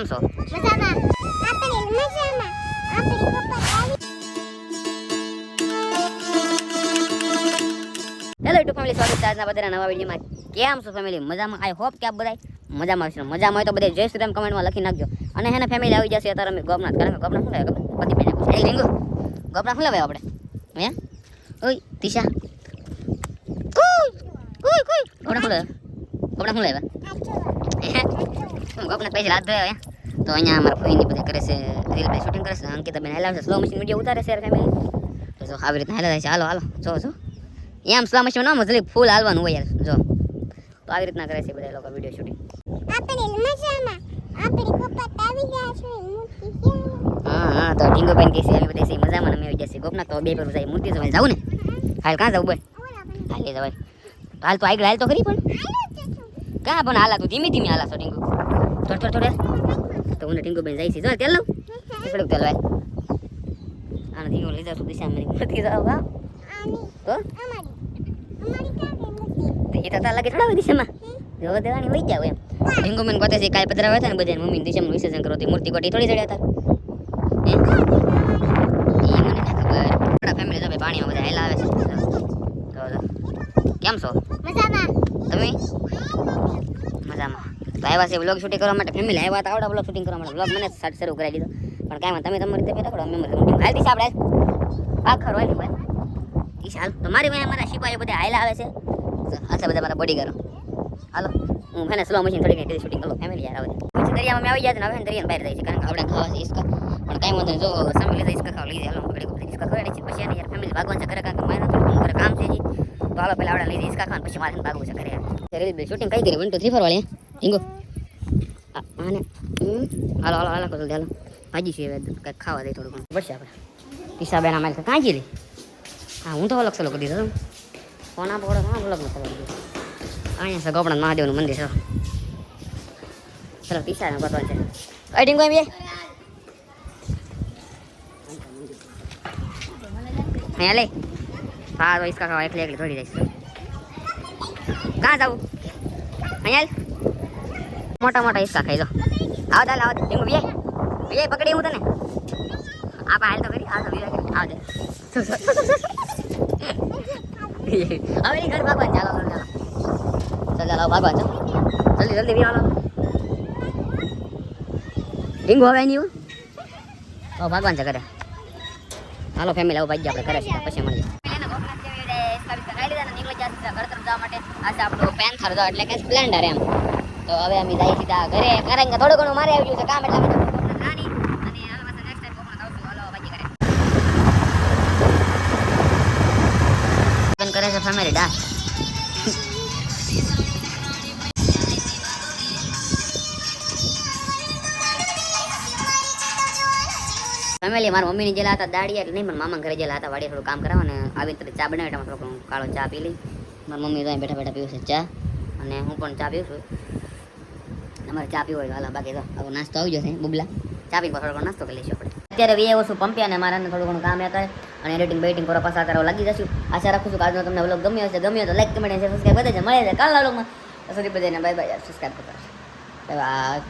કેમ છો મજામાં આપણે મજામાં આપણી પપ્પા આવી હેલો યુટ્યુબ ફેમિલી સ્વાગત છે આજના બધા નવા વિડીયોમાં કેમ છો ફેમિલી મજામાં આઈ હોપ કે આપ બધા મજામાં આવશે મજામાં હોય તો બધા જય શ્રી રામ કમેન્ટમાં લખી નાખજો અને હેને ફેમિલી આવી જશે અત્યારે અમે ગોપનાથ કારણ કે ગોપનાથ શું લાવે ખબર પતિ બેને પૂછે એ રીંગુ ગોપનાથ શું લાવે આપણે હે ઓય તિશા કુઈ કુઈ કુઈ ગોપનાથ શું લાવે ગોપનાથ શું લાવે હું ગોપનાથ પૈસા હાથ ધોયા હે તો અહીંયા અમારા ફોઈની બધા કરે છે રીલ પર શૂટિંગ કરે છે અંકિતા બેન હલાવશે સ્લો મશીન વીડિયો ઉતારે છે ફેમિલી તો જો આવી રીતના હલાવે છે. હાલો હાલો. જો જો. એમ સ્લો મશીન ના મજલી ફૂલ હાલવાનું હોય યાર. જો. તો આવી રીતના કરે છે બધા લોકો વીડિયો શૂટિંગ આપણે મજામાં. આપણી પપ્પા આવી ગયા છે મૂર્તિ ક્યાં? હા હા તો ઢીંગો બેન કહે છે અમે બધા છે મજામાં અમે આવી જશે ગોપના તો બે પર જાય મૂર્તિ જવાય. જાવું ને? હાલ કાં જાવ બોલ? હાલ લે જવાય હાલ તો આગળ હાલ તો ખરી પણ. કાં પણ હાલા તું ધીમે ધીમે હાલા છો ઢીંગુ. થોડ થોડ થોડ. તો હું ઢીંગુ બેન જાય છે જો તેલ લઉં. થોડુંક તેલ ભાઈ આને ઢીંગો લઈ જાવ તું દિશા મારી જાવ હા. તો? એ તો તાર લાગે થોડા દિશામાં. જો દેવાની હોય જાવ એમ. મને કહે છે કાલ પધરાવે હતા ને બધાને મમ્મી દિશામાં વિસર્જન કરો. તે મૂર્તિ કોટી થોડી ચડ્યા હતા. ફેમિલી ભાઈ પાણીમાં બધા હેલા આવે છે. કેમ છો? મજામાં. તમે? મજામાં. તો આવ્યા છે બ્લોગ શૂટિંગ કરવા માટે. ફેમિલી આવ્યા હતા, આવડા બ્લોગ શૂટિંગ કરવા માટે. બ્લોગ મને જ શરૂ કરાવી દીધો. પણ કાંઈ તમે તમારી રીતે બેઠા અમે હાલ દિશા આપણે. આખર હોય ને ભાઈ દિશા હાલ. તમારી વાંહે અમારા સિપાહીઓ બધા આયેલા આવે છે. આ છે બધા મારા બોડીગારો હાલો. હું મને સ્લો મશીન થોડી ઘણી શૂટિંગ કરો. ફેમિલી યાર આવે પછી દરિયામાં મેં આવી જાય ને, હવે દરિયાને બહાર જાય છે. કારણ કે આપણે ખાવા છે ઈસકા. પણ કાંઈ વાંધો જો સામે લીધા ઈસકા ખાવા લીધી હાલો ઘડી ઈસકા ખવડાવી છે પછી યાર ફેમિલી ભાગવાન છે ઘરે, કારણ કે મારે ઘરે કામ છે જી તો હાલો, પેલા આપણે લઈ જાય ખાવાનું, પછી મારે ભાગવું છે ઘરે શૂટિંગ કઈ કરી? વન ટુ થ્રી ફોર વાળી આ- આને. હાલો હાલો હાલો કરું હાલો ભાજી છે કંઈક ખાવા દે થોડું ઘણું પડશે આપણે પિસા બેન અમારે કાંઈ લે હા હું તો અલગ સલો કરી દીધો ફોન આપો હા અલગ સલો કરી દીધો અહીંયા છે ગોપનાથ મહાદેવનું મંદિર છે ચલો પિસા ગોતવાનું છે કઈ ટીંગો એમ એ અહીંયા લે હા તો ઈસકા ખાવા એકલી એકલી થોડી જઈશ કાં જાવું અહીંયા. મોટા મોટા હિસ્સા ખાઈ લો. આવો ચાલ, આવો ડીંગો બે બે પકડી હું તને. આ હાલ તો કરી આ તો વિવેક આવ દે હવે ઘર ભાગવાન ચાલો ચાલો ચાલો. ચાલો ભાગવાન ચાલો. જલ્દી જલ્દી હાલો ડીંગો હવે નહીં હવે ભાગવાન છે કરે હાલો ફેમિલી આવું ભાઈ, આપણે કરે છીએ પછી મળીએ. આપણો પેન્થર જો, એટલે કે સ્પ્લેન્ડર એમ. તો હવે અમે જઈએ સીધા ઘરે. કારણ કે થોડું ઘણું મારે આવી ગયું છે કામ, એટલે અમે કરે. છે ફેમિલી ડાન્સ ફેમિલી મારા મમ્મીની જેલા હતા દાડી એટલે નહીં, પણ મામા ઘરે જેલા હતા, વાડીએ થોડું કામ કરાવવા અને આવી રીતે ચા બનાવી એટલે થોડું કાળો ચા પી લઈ. મારા મમ્મી તો બેઠા બેઠા પીવું છે ચા. અને હું પણ ચા પીવું છું. અમારે ચા પીવો હોય હાલો બાકી તો હવે નાસ્તો આવી જશે, બુબલા. ચા પી થોડો નાસ્તો કરી લઈશું આપણે. અત્યારે વે ઓછું પંપ્યા અને મારાને થોડું ઘણું કામ હતા અને એડિટિંગ બેટિંગ કરો પાછા કરવા લાગી જશું. આશા રાખું છું કે આજનો તમને વ્લોગ ગમ્યો હશે. ગમ્યો તો લાઈક કમેન્ટ અને સબસ્ક્રાઈબ બધા મળે છે. કાલના વ્લોગમાં સુધી બધાને બાય બાય સબસ્ક્રાઈબ કરતા બાય બાય